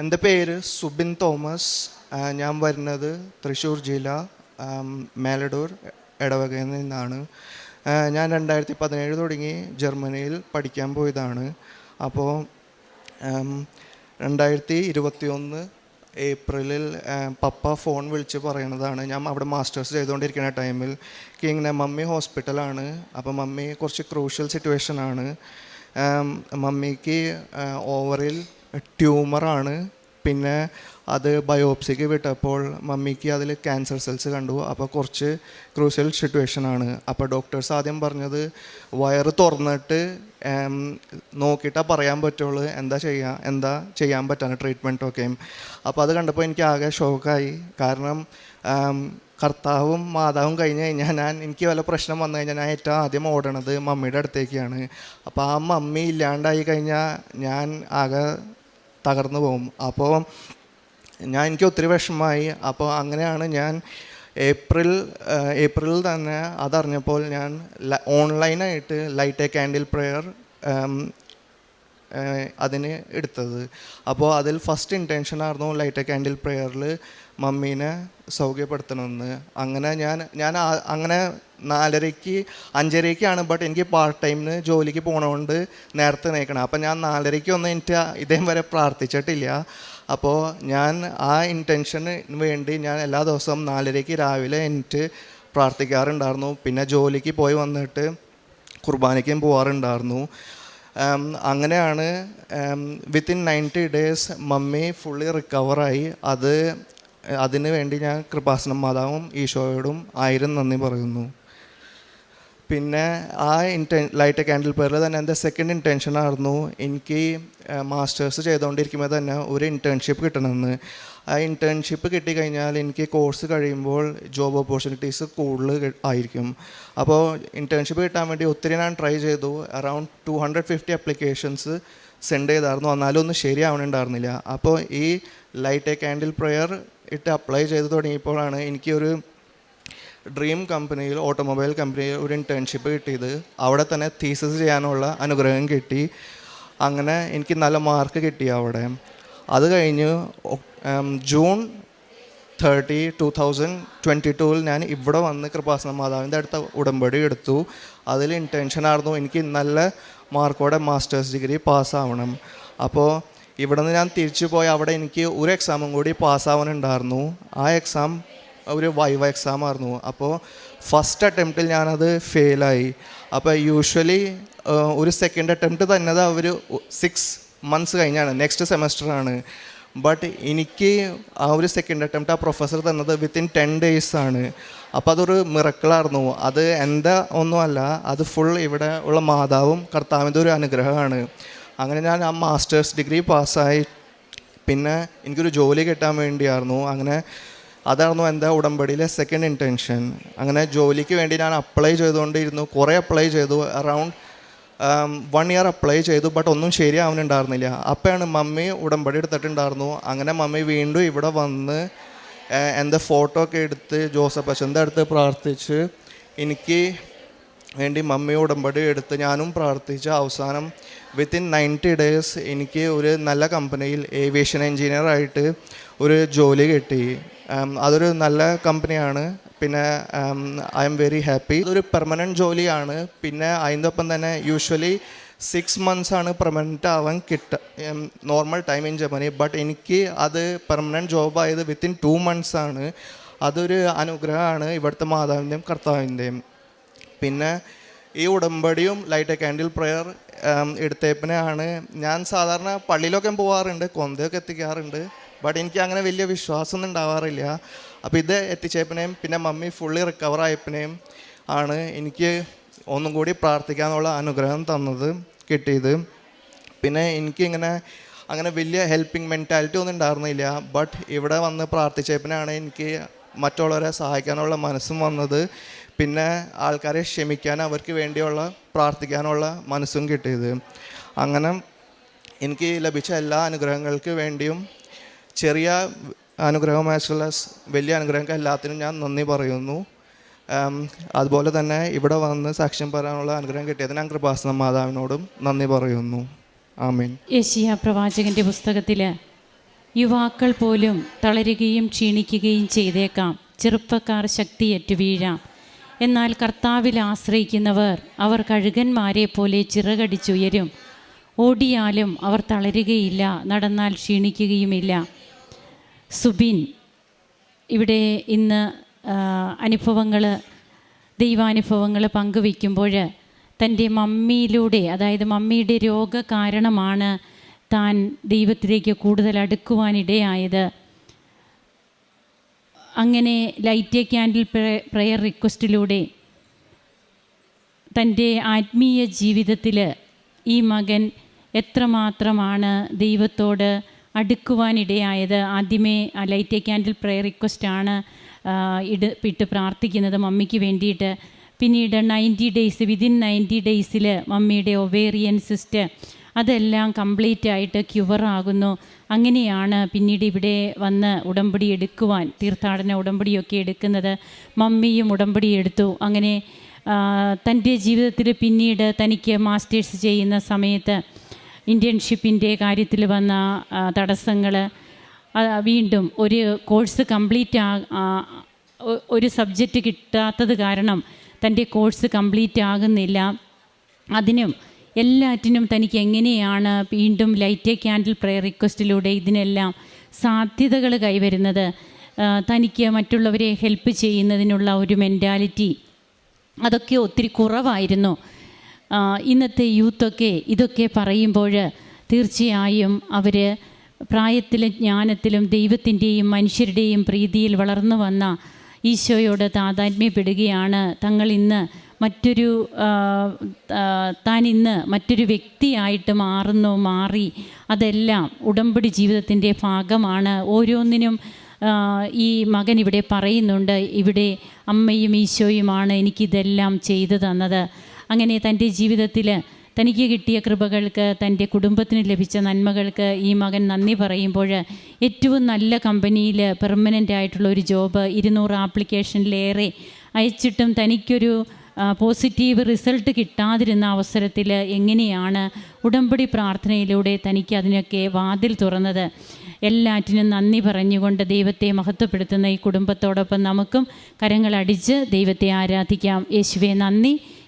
എന്റെ പേര് സുബിൻ തോമസ്. ഞാൻ വരുന്നത് തൃശ്ശൂർ ജില്ല മേലഡൂർ ഇടവകയിൽ നിന്നാണ്. ഞാൻ രണ്ടായിരത്തി പതിനേഴ് തുടങ്ങി ജർമ്മനിയിൽ പഠിക്കാൻ പോയതാണ്. അപ്പോൾ രണ്ടായിരത്തി ഇരുപത്തി ഒന്ന് ഏപ്രിലിൽ പപ്പ ഫോൺ വിളിച്ച് പറയണതാണ്. ഞാൻ അവിടെ മാസ്റ്റേഴ്സ് ചെയ്തുകൊണ്ടിരിക്കുന്ന ടൈമിൽ കിങ്ങനെ മമ്മി ഹോസ്പിറ്റലാണ്. അപ്പോൾ മമ്മി കുറച്ച് ക്രൂഷ്യൽ സിറ്റുവേഷനാണ്. മമ്മിക്ക് ഓവറിൽ ട്യൂമറാണ്. പിന്നെ അത് ബയോപ്സിക്ക് വിട്ടപ്പോൾ മമ്മിക്ക് അതിൽ ക്യാൻസർ സെൽസ് കണ്ടു. അപ്പോൾ കുറച്ച് ക്രൂഷ്യൽ സിറ്റുവേഷനാണ് അപ്പോൾ ഡോക്ടേഴ്സ് ആദ്യം പറഞ്ഞത് വയറ് തുറന്നിട്ട് നോക്കിയിട്ടാ പറയാൻ പറ്റുള്ളൂ. എന്താ ചെയ്യാ എന്താ ചെയ്യാൻ പറ്റാണ് ട്രീറ്റ്മെന്റൊക്കെയും അപ്പോൾ അത് കണ്ടപ്പോൾ എനിക്ക് ആകെ ഷോക്കായി കാരണം കർത്താവും മാതാവും കഴിഞ്ഞ് കഴിഞ്ഞാൽ ഞാൻ എനിക്ക് വല്ല പ്രശ്നം വന്നു കഴിഞ്ഞാൽ ഞാൻ ഏറ്റവും ആദ്യം ഓടണത് മമ്മിയുടെ അടുത്തേക്കാണ്. അപ്പോൾ ആ മമ്മി ഇല്ലാണ്ടായി കഴിഞ്ഞാൽ ഞാൻ ആകെ തകർന്നു പോകും. അപ്പോൾ ഞാൻ എനിക്ക് ഒത്തിരി വിഷമമായി. അപ്പോൾ അങ്ങനെയാണ് ഞാൻ ഏപ്രിൽ ഏപ്രിലിൽ തന്നെ അതറിഞ്ഞപ്പോൾ ഞാൻ ഓൺലൈനായിട്ട് ലൈറ്റ് എ ക്യാൻഡിൽ പ്രെയർ അതിന് എടുത്തത്. അപ്പോൾ അതിൽ ഫസ്റ്റ് ഇന്റൻഷൻ ആയിരുന്നു ലൈറ്റ് ക്യാൻഡിൽ പ്രെയറിൽ മമ്മീനെ സൗകര്യപ്പെടുത്തണമെന്ന് അങ്ങനെ ഞാൻ ഞാൻ അങ്ങനെ നാലരയ്ക്ക് അഞ്ചരയ്ക്കാണ് ബട്ട് എനിക്ക് പാർട്ട് ടൈമിന് ജോലിക്ക് പോകണതുകൊണ്ട് നേരത്തെ നയിക്കണം അപ്പം ഞാൻ നാലരയ്ക്ക് ഒന്നും എനിക്ക് ഇതേ വരെ പ്രാർത്ഥിച്ചിട്ടില്ല. അപ്പോൾ ഞാൻ ആ ഇന്റൻഷന് വേണ്ടി ഞാൻ എല്ലാ ദിവസവും നാലരയ്ക്ക് രാവിലെ എനിക്ക് പ്രാർത്ഥിക്കാറുണ്ടായിരുന്നു. പിന്നെ ജോലിക്ക് പോയി വന്നിട്ട് കുർബാനയ്ക്കും പോകാറുണ്ടായിരുന്നു അങ്ങനെയാണ് within ninety days mummy fully റിക്കവറായി അത് അതിനു വേണ്ടി ഞാൻ കൃപാസനം മാതാവും ഈശോയോടും ആയിരം നന്ദി പറയുന്നു. പിന്നെ ആ ഇന്റൻ ലൈറ്റ് ക്യാൻഡിൽ പേരിൽ തന്നെ എന്റെ സെക്കൻഡ് ഇന്റൻഷനായിരുന്നു എനിക്ക് മാസ്റ്റേഴ്സ് ചെയ്തുകൊണ്ടിരിക്കുമ്പോൾ തന്നെ ഒരു ഇന്റേൺഷിപ്പ് കിട്ടണമെന്ന്. ആ ഇന്റേൺഷിപ്പ് കിട്ടിക്കഴിഞ്ഞാൽ എനിക്ക് കോഴ്സ് കഴിയുമ്പോൾ ജോബ് ഓപ്പർച്യൂണിറ്റീസ് കൂടുതൽ ആയിരിക്കും. അപ്പോൾ ഇന്റേൺഷിപ്പ് കിട്ടാൻ വേണ്ടി ഒത്തിരി ഞാൻ ട്രൈ ചെയ്തു. Around two hundred fifty applications send ചെയ്തായിരുന്നു. എന്നാലും ഒന്നും ശരിയാവണുണ്ടായിരുന്നില്ല. അപ്പോൾ ഈ ലൈറ്റ് എ ക്യാൻഡിൽ പ്രയർ ഇട്ട് അപ്ലൈ ചെയ്ത് തുടങ്ങിയപ്പോഴാണ് എനിക്കൊരു ഡ്രീം കമ്പനിയിൽ ഓട്ടോമൊബൈൽ കമ്പനിയിൽ ഒരു ഇന്റേൺഷിപ്പ് കിട്ടിയത്. അവിടെ തന്നെ തീസസ് ചെയ്യാനുള്ള അനുഗ്രഹം കിട്ടി. അങ്ങനെ എനിക്ക് നല്ല മാർക്ക് കിട്ടി അവിടെ. അത് കഴിഞ്ഞ് June thirty two thousand twenty ടൂവിൽ ഞാൻ ഇവിടെ വന്ന് കൃപാസന മാതാവിന്റെ അടുത്ത ഉടമ്പടി എടുത്തു. അതിൽ ഇന്റൻഷനായിരുന്നു എനിക്ക് നല്ല മാർക്കോടെ മാസ്റ്റേഴ്സ് ഡിഗ്രി പാസ്സാവണം അപ്പോൾ ഇവിടെ നിന്ന് ഞാൻ തിരിച്ചു പോയി അവിടെ എനിക്ക് ഒരു എക്സാമും കൂടി പാസ്സാവാനുണ്ടായിരുന്നു ആ എക്സാം ഒരു വൈവ എക്സാം ആയിരുന്നു. അപ്പോൾ ഫസ്റ്റ് അറ്റംപ്റ്റിൽ ഞാനത് ഫെയിലായി അപ്പോൾ യൂഷ്വലി ഒരു സെക്കൻഡ് അറ്റംപ്റ്റ് തന്നെ അവർ സിക്സ് മന്ത്സ് കഴിഞ്ഞാണ്. നെക്സ്റ്റ് സെമസ്റ്ററാണ് ബട്ട് എനിക്ക് ആ ഒരു സെക്കൻഡ് അറ്റംപ്റ്റ് ആ പ്രൊഫസർ തന്നത് വിത്തിൻ ടെൻ ഡേയ്സ് ആണ്. അപ്പോൾ അതൊരു മിറക്കിളായിരുന്നു അത് എന്താ ഒന്നുമല്ല അത് ഫുൾ ഇവിടെ ഉള്ള മാതാവും കർത്താവിന്റെ ഒരു അനുഗ്രഹമാണ്. അങ്ങനെ ഞാൻ ആ മാസ്റ്റേഴ്സ് ഡിഗ്രി പാസ്സായി പിന്നെ എനിക്കൊരു ജോലി കിട്ടാൻ വേണ്ടിയായിരുന്നു. അങ്ങനെ അതായിരുന്നു എന്റെ ഉടമ്പടിയിലെ സെക്കൻഡ് ഇന്റൻഷൻ അങ്ങനെ ജോലിക്ക് വേണ്ടി ഞാൻ അപ്ലൈ ചെയ്തുകൊണ്ടിരുന്നു കുറേ അപ്ലൈ ചെയ്തു അറൗണ്ട് വൺ ഇയർ അപ്ലൈ ചെയ്തു ബട്ട് ഒന്നും ശരിയാവുന്നുണ്ടായിരുന്നില്ല. അപ്പോഴാണ് മമ്മി ഉടമ്പടി എടുത്തിട്ടുണ്ടായിരുന്നു. അങ്ങനെ മമ്മി വീണ്ടും ഇവിടെ വന്ന് എന്റെ ഫോട്ടോ ഒക്കെ എടുത്ത് ജോസഫ് അച്ഛന്റെ അടുത്ത് പ്രാർത്ഥിച്ച് എനിക്ക് വേണ്ടി മമ്മി ഉടമ്പടി എടുത്ത് ഞാനും പ്രാർത്ഥിച്ച് അവസാനം വിത്തിൻ നയന്റി ഡേയ്സ് എനിക്ക് ഒരു നല്ല കമ്പനിയിൽ ഏവിയേഷൻ എഞ്ചിനീയർ ആയിട്ട് ഒരു ജോലി കിട്ടി. അതൊരു നല്ല കമ്പനിയാണ്. പിന്നെ ഐ എം വെരി ഹാപ്പി ഇതൊരു പെർമനന്റ് ജോലിയാണ്. പിന്നെ അതിന്റെ തന്നെ യൂഷ്വലി സിക്സ് മന്ത്സ് ആണ് പെർമനന്റ് ആവാൻ കിട്ട normal time in Germany but എനിക്ക് അത് പെർമനന്റ് ജോബ് ആയത് വിത്തിൻ ടു മന്ത്സ് ആണ്. അതൊരു അനുഗ്രഹമാണ് ഇവിടുത്തെ മാതാവിന്റെയും കർത്താവിന്റെയും പിന്നെ ഈ ഉടമ്പടിയും ലൈറ്റ് എ കാൻഡിൽ പ്രെയർ എടുത്തേപ്പിനെയാണ്. ഞാൻ സാധാരണ പള്ളിയിലൊക്കെ പോകാറുണ്ട് കൊന്തയൊക്കെ എത്തിക്കാറുണ്ട്. ബട്ട് എനിക്ക് അങ്ങനെ വലിയ വിശ്വാസമൊന്നും ഉണ്ടാവാറില്ല. അപ്പോൾ ഇത് എത്തിച്ചേപ്പിനെയും പിന്നെ മമ്മി ഫുള്ളി റിക്കവർ ആയപ്പിനെയും ആണ് എനിക്ക് ഒന്നും കൂടി പ്രാർത്ഥിക്കാനുള്ള അനുഗ്രഹം തന്നത് കിട്ടിയത്. പിന്നെ എനിക്കിങ്ങനെ അങ്ങനെ വലിയ ഹെൽപ്പിംഗ് മെന്റാലിറ്റി ഒന്നും ഉണ്ടായിരുന്നില്ല. ബട്ട് ഇവിടെ വന്ന് പ്രാർത്ഥിച്ചപ്പിനാണ് എനിക്ക് മറ്റുള്ളവരെ സഹായിക്കാനുള്ള മനസ്സും വന്നത്. പിന്നെ ആൾക്കാരെ ക്ഷമിക്കാൻ അവർക്ക് വേണ്ടിയുള്ള പ്രാർത്ഥിക്കാനുള്ള മനസ്സും കിട്ടിയത്. അങ്ങനെ എനിക്ക് ലഭിച്ച എല്ലാ അനുഗ്രഹങ്ങൾക്ക് വേണ്ടിയും ചെറിയ അനുഗ്രഹം ആസ് വെൽ ആസ് വലിയ അനുഗ്രഹം എല്ലാത്തിനും ഞാൻ നന്ദി പറയുന്നു. അതുപോലെ തന്നെ ഇവിടെ വന്ന് സാക്ഷ്യം പറയാനുള്ള അനുഗ്രഹം കിട്ടിയതിന് ഞാൻ കൃപാസന മാതാവിനോടും നന്ദി പറയുന്നു. ആമീൻ. യേശിയ പ്രവാചകന്റെ പുസ്തകത്തിൽ യുവാക്കൾ പോലും തളരുകയും ക്ഷീണിക്കുകയും ചെയ്തേക്കാം. ചെറുപ്പക്കാർ ശക്തിയേറ്റ് വീഴാം. എന്നാൽ കർത്താവിൽ ആശ്രയിക്കുന്നവർ അവർ കഴുകന്മാരെ പോലെ ചിറകടിച്ചുയരും. ഓടിയാലും അവർ തളരുകയില്ല നടന്നാൽ ക്ഷീണിക്കുകയുമില്ല. സുബിൻ ഇവിടെ ഇന്ന് അനുഭവങ്ങൾ ദൈവാനുഭവങ്ങൾ പങ്കുവയ്ക്കുമ്പോൾ തന്റെ മമ്മിയിലൂടെ അതായത് മമ്മിയുടെ രോഗ കാരണമാണ് താൻ ദൈവത്തിലേക്ക് കൂടുതൽ അടുക്കുവാനിടയായത്. അങ്ങനെ ലൈറ്റ് ക്യാൻഡിൽ പ്രെയർ റിക്വസ്റ്റിലൂടെ തന്റെ ആത്മീയ ജീവിതത്തിൽ ഈ മകൻ എത്രമാത്രമാണ് ദൈവത്തോട് അടുക്കുവാനിടയായത്. ആദ്യമേ ലൈറ്റ് എ ക്യാൻഡിൽ പ്രെയർ റിക്വസ്റ്റാണ് ഇട് ഇട്ട് പ്രാർത്ഥിക്കുന്നത് മമ്മിക്ക് വേണ്ടിയിട്ട്. പിന്നീട് നയന്റി ഡേയ്സ് വിതിൻ നയന്റി ഡേയ്സിൽ മമ്മിയുടെ ഒവേറിയൻ സിസ്റ്റ് അതെല്ലാം കംപ്ലീറ്റ് ആയിട്ട് ക്യുവർ ആകുന്നു. അങ്ങനെയാണ് പിന്നീട് ഇവിടെ വന്ന് ഉടമ്പടി എടുക്കുവാൻ തീർത്ഥാടന ഉടമ്പടിയൊക്കെ എടുക്കുന്നത്. മമ്മിയും ഉടമ്പടി എടുത്തു. അങ്ങനെ തന്റെ ജീവിതത്തിൽ പിന്നീട് തനിക്ക് മാസ്റ്റേഴ്സ് ചെയ്യുന്ന സമയത്ത് ഇന്റേൺഷിപ്പിന്റെ കാര്യത്തിൽ വന്ന തടസ്സങ്ങൾ വീണ്ടും ഒരു കോഴ്സ് കംപ്ലീറ്റ് ആ ഒരു സബ്ജക്റ്റ് കിട്ടാത്തത് കാരണം തന്റെ കോഴ്സ് കംപ്ലീറ്റ് ആകുന്നില്ല. അതിനും എല്ലാറ്റിനും തനിക്ക് എങ്ങനെയാണ് വീണ്ടും ലൈറ്റ് എ ക്യാൻഡിൽ പ്രയർ റിക്വസ്റ്റിലൂടെ ഇതിനെല്ലാം സാധ്യതകൾ കൈവരുന്നത്? തനിക്ക് മറ്റുള്ളവരെ ഹെൽപ്പ് ചെയ്യുന്നതിനുള്ള ഒരു മെന്റാലിറ്റി അതൊക്കെ ഒത്തിരി കുറവായിരുന്നു. ഇന്നത്തെ യൂത്തൊക്കെ ഇതൊക്കെ പറയുമ്പോൾ തീർച്ചയായും അവർ പ്രായത്തിലും ജ്ഞാനത്തിലും ദൈവത്തിന്റെയും മനുഷ്യരുടെയും പ്രീതിയിൽ വളർന്നു വന്ന ഈശോയോട് താതാത്മ്യപ്പെടുകയാണ്. തങ്ങൾ ഇന്ന് മറ്റൊരു താൻ ഇന്ന് മറ്റൊരു വ്യക്തിയായിട്ട് മാറുന്നു മാറി. അതെല്ലാം ഉടമ്പടി ജീവിതത്തിന്റെ ഭാഗമാണ്. ഓരോന്നിനും ഈ മകൻ ഇവിടെ പറയുന്നുണ്ട് ഇവിടെ അമ്മയും ഈശോയുമാണ് എനിക്കിതെല്ലാം ചെയ്തു തന്നത്. അങ്ങനെ തന്റെ ജീവിതത്തിൽ തനിക്ക് കിട്ടിയ കൃപകൾക്ക് തന്റെ കുടുംബത്തിന് ലഭിച്ച നന്മകൾക്ക് ഈ മകൻ നന്ദി പറയുമ്പോൾ ഏറ്റവും നല്ല കമ്പനിയിൽ പെർമനന്റ് ആയിട്ടുള്ള ഒരു ജോബ് ഇരുന്നൂറ് ആപ്ലിക്കേഷനിലേറെ അയച്ചിട്ടും തനിക്കൊരു പോസിറ്റീവ് റിസൾട്ട് കിട്ടാതിരുന്ന അവസരത്തിൽ എങ്ങനെയാണ് ഉടമ്പടി പ്രാർത്ഥനയിലൂടെ തനിക്ക് അതിനൊക്കെ വാതിൽ തുറന്നത്? എല്ലാറ്റിനും നന്ദി പറഞ്ഞുകൊണ്ട് ദൈവത്തെ മഹത്വപ്പെടുത്തുന്ന ഈ കുടുംബത്തോടൊപ്പം നമുക്കും കരങ്ങളടിച്ച് ദൈവത്തെ ആരാധിക്കാം. യേശുവെ നന്ദി.